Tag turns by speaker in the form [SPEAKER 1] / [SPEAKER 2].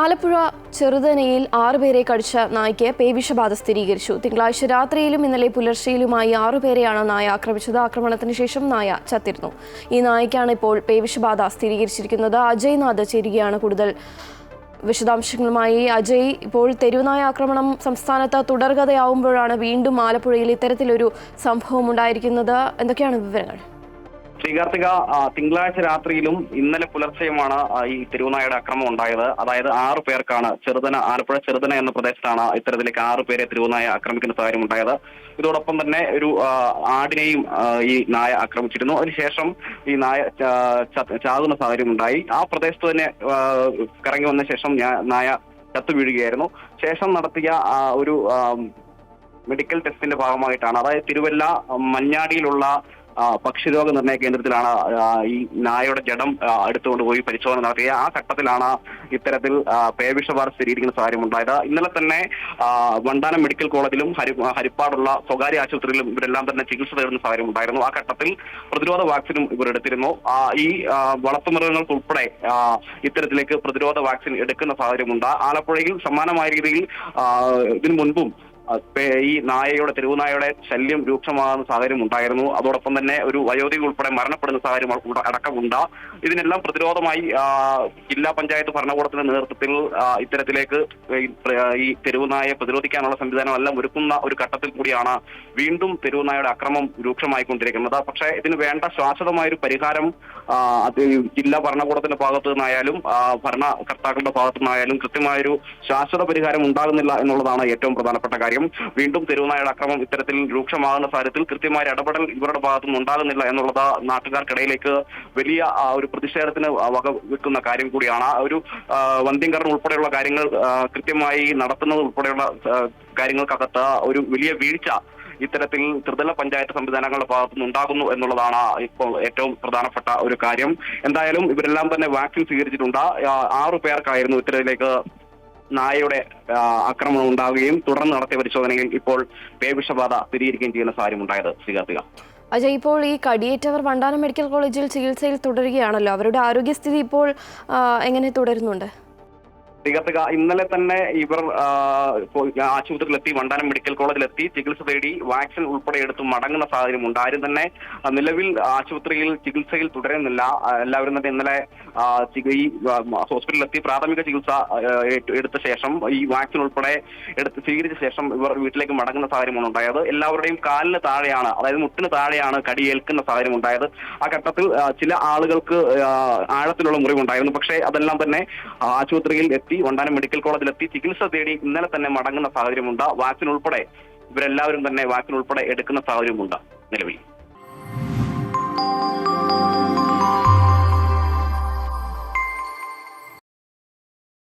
[SPEAKER 1] ആലപ്പുഴ ചെറുതനയിൽ ആറുപേരെ കടിച്ച നായ്ക്ക് പേവിഷബാധ സ്ഥിരീകരിച്ചു. തിങ്കളാഴ്ച രാത്രിയിലും ഇന്നലെ പുലർച്ചെയിലുമായി ആറുപേരെയാണ് നായ ആക്രമിച്ചത്. ആക്രമണത്തിന് ശേഷം നായ ചത്തിരുന്നു. ഈ നായ്ക്കാണ് ഇപ്പോൾ പേവിഷബാധ സ്ഥിരീകരിച്ചിരിക്കുന്നത്. അജയ് ചേരുകയാണ് കൂടുതൽ വിശദാംശങ്ങളുമായി. അജയ് ഇപ്പോൾ തെരുവുനായ ആക്രമണം സംസ്ഥാനത്ത് തുടർകഥയാവുമ്പോഴാണ് വീണ്ടും ആലപ്പുഴയിൽ ഇത്തരത്തിലൊരു സംഭവം ഉണ്ടായിരിക്കുന്നത്. എന്തൊക്കെയാണ് വിവരങ്ങൾ?
[SPEAKER 2] ശ്രീകാർത്തിക തിങ്കളാഴ്ച രാത്രിയിലും ഇന്നലെ പുലർച്ചെയുമാണ് ഈ തിരുവനായുടെ അക്രമം ഉണ്ടായത്. അതായത് ആറു പേർക്കാണ് ചെറുതന ആലപ്പുഴ ചെറുതന എന്ന പ്രദേശത്താണ് ഇത്തരത്തിലേക്ക് ആറു പേരെ തിരുവനായ ആക്രമിക്കുന്ന സാഹചര്യം ഉണ്ടായത്. ഇതോടൊപ്പം തന്നെ ഒരു ആടിനെയും ഈ നായ ആക്രമിച്ചിരുന്നു. അതിനുശേഷം ഈ നായ ചാകുന്ന സാഹചര്യം ഉണ്ടായി. ആ പ്രദേശത്ത് തന്നെ കറങ്ങി വന്ന ശേഷം നായ ചത്തു വീഴുകയായിരുന്നു. ശേഷം നടത്തിയ ഒരു മെഡിക്കൽ ടെസ്റ്റിന്റെ ഭാഗമായിട്ടാണ്. അതായത് തിരുവല്ല മഞ്ഞാടിയിലുള്ള പക്ഷിരോഗ നിർണയ കേന്ദ്രത്തിലാണ് ഈ നായയുടെ ജഡം എടുത്തുകൊണ്ട് പോയി പരിശോധന നടത്തിയ ആ ഘട്ടത്തിലാണ് ഇത്തരത്തിൽ പേവിഷബാർ സ്ഥിരീകരിക്കുന്ന സാഹചര്യം ഉണ്ടായത് ഇന്നലെ തന്നെ വണ്ടാനം മെഡിക്കൽ കോളേജിലും ഹരി ഹരിപ്പാടുള്ള സ്വകാര്യ ആശുപത്രിയിലും ഇവരെല്ലാം തന്നെ ചികിത്സ തേടുന്ന സാഹചര്യം ഉണ്ടായിരുന്നു ആ ഘട്ടത്തിൽ പ്രതിരോധ വാക്സിനും ഇവർ എടുത്തിരുന്നു. ഈ വളർത്തുമൃഗങ്ങൾക്ക് ഉൾപ്പെടെ ഇത്തരത്തിലേക്ക് പ്രതിരോധ വാക്സിൻ എടുക്കുന്ന സാഹചര്യമുണ്ട്. ആലപ്പുഴയിൽ സമാനമായ രീതിയിൽ ഇതിനു മുൻപും ഈ നായയുടെ തെരുവുനായയുടെ ശല്യം രൂക്ഷമാകുന്ന സാഹചര്യം ഉണ്ടായിരുന്നു. അതോടൊപ്പം തന്നെ ഒരു വയോധിക ഉൾപ്പെടെ മരണപ്പെടുന്ന സാഹചര്യം അടക്കമുണ്ട് ഇതിനെല്ലാം പ്രതിരോധമായി ജില്ലാ പഞ്ചായത്ത് ഭരണകൂടത്തിന്റെ നേതൃത്വത്തിൽ ഇത്തരത്തിലേക്ക് ഈ തെരുവുനായെ പ്രതിരോധിക്കാനുള്ള സംവിധാനം എല്ലാം ഒരുക്കുന്ന ഒരു ഘട്ടത്തിൽ കൂടിയാണ് വീണ്ടും തെരുവുനായയുടെ അക്രമം രൂക്ഷമായിക്കൊണ്ടിരിക്കുന്നത്. പക്ഷേ ഇതിന് വേണ്ട ശാശ്വതമായ ഒരു പരിഹാരം ജില്ലാ ഭരണകൂടത്തിന്റെ ഭാഗത്തു നിന്നായാലും ഭരണകർത്താക്കളുടെ ഭാഗത്തു നിന്നായാലും കൃത്യമായൊരു ശാശ്വത പരിഹാരം ഉണ്ടാകുന്നില്ല എന്നുള്ളതാണ് ഏറ്റവും പ്രധാനപ്പെട്ട കാര്യം. വീണ്ടും തെരുവുനായുടെ അക്രമം ഇത്തരത്തിൽ രൂക്ഷമാകുന്ന സാഹചര്യത്തിൽ കൃത്യമായ ഇടപെടൽ ഇവരുടെ ഭാഗത്തുനിന്ന് ഉണ്ടാകുന്നില്ല എന്നുള്ളത് നാട്ടുകാർക്കിടയിലേക്ക് വലിയ ഒരു പ്രതിഷേധത്തിന് വക വെക്കുന്ന കാര്യം കൂടിയാണ്. ഒരു വന്ധ്യംകരണം ഉൾപ്പെടെയുള്ള കാര്യങ്ങൾ കൃത്യമായി നടത്തുന്നത് ഉൾപ്പെടെയുള്ള കാര്യങ്ങൾക്കകത്ത് ഒരു വലിയ വീഴ്ച ഇത്തരത്തിൽ ത്രിതല പഞ്ചായത്ത് സംവിധാനങ്ങളുടെ ഭാഗത്തുനിന്ന് ഉണ്ടാകുന്നു എന്നുള്ളതാണ് ഇപ്പോൾ ഏറ്റവും പ്രധാനപ്പെട്ട ഒരു കാര്യം. എന്തായാലും ഇവരെല്ലാം തന്നെ വാക്സിൻ സ്വീകരിച്ചിട്ടുണ്ട്. ആറു പേർക്കായിരുന്നു ഇത്തരത്തിലേക്ക് നായയുടെ ആക്രമണം ഉണ്ടാവുകയും തുടർന്ന് നടത്തിയ പരിശോധനയിൽ ഇപ്പോൾ പേവിഷബാധ സ്ഥിരീകരിക്കുകയും ചെയ്യുന്ന സാഹചര്യം ഉണ്ടായത് സ്വീകാർത്തിക
[SPEAKER 1] അജയ് ഇപ്പോൾ ഈ കടിയേറ്റവർ വണ്ടാനം മെഡിക്കൽ കോളേജിൽ ചികിത്സയിൽ തുടരുകയാണല്ലോ. അവരുടെ ആരോഗ്യസ്ഥിതി ഇപ്പോൾ എങ്ങനെ തുടരുന്നുണ്ട്?
[SPEAKER 2] സ്വീകാർത്തിക ഇന്നലെ തന്നെ ഇവർ ആശുപത്രിയിലെത്തി വണ്ടാനം മെഡിക്കൽ കോളേജിലെത്തി ചികിത്സ തേടി വാക്സിൻ ഉൾപ്പെടെ എടുത്ത് മടങ്ങുന്ന സാഹചര്യം ഉണ്ട് ആരും തന്നെ നിലവിൽ ആശുപത്രിയിൽ ചികിത്സയിൽ തുടരുന്നില്ല. എല്ലാവരും തന്നെ ഇന്നലെ ഈ ഹോസ്പിറ്റലിലെത്തി. പ്രാഥമിക ചികിത്സ എടുത്ത ശേഷം ഈ വാക്സിൻ ഉൾപ്പെടെ എടുത്ത് സ്വീകരിച്ച ശേഷം ഇവർ വീട്ടിലേക്ക് മടങ്ങുന്ന സാഹചര്യമാണ് ഉണ്ടായത്. എല്ലാവരുടെയും കാലിന് താഴെയാണ് അതായത് മുട്ടിന് താഴെയാണ് കടിയേൽക്കുന്ന സാഹചര്യം ഉണ്ടായത് ആ ഘട്ടത്തിൽ ചില ആളുകൾക്ക് ആഴത്തിലുള്ള മുറിവുണ്ടായിരുന്നു. പക്ഷേ അതെല്ലാം തന്നെ ആശുപത്രിയിൽ എത്തി ഒണ്ടാനം മെഡിക്കൽ കോളേജിലെത്തി ചികിത്സ തേടി ഇന്നലെ തന്നെ മടങ്ങുന്ന സാഹചര്യമുണ്ട്. വാക്സിൻ ഉൾപ്പെടെ ഇവരെല്ലാവരും തന്നെ വാക്സിൻ ഉൾപ്പെടെ എടുക്കുന്ന സാഹചര്യമുണ്ട് നിലവിൽ.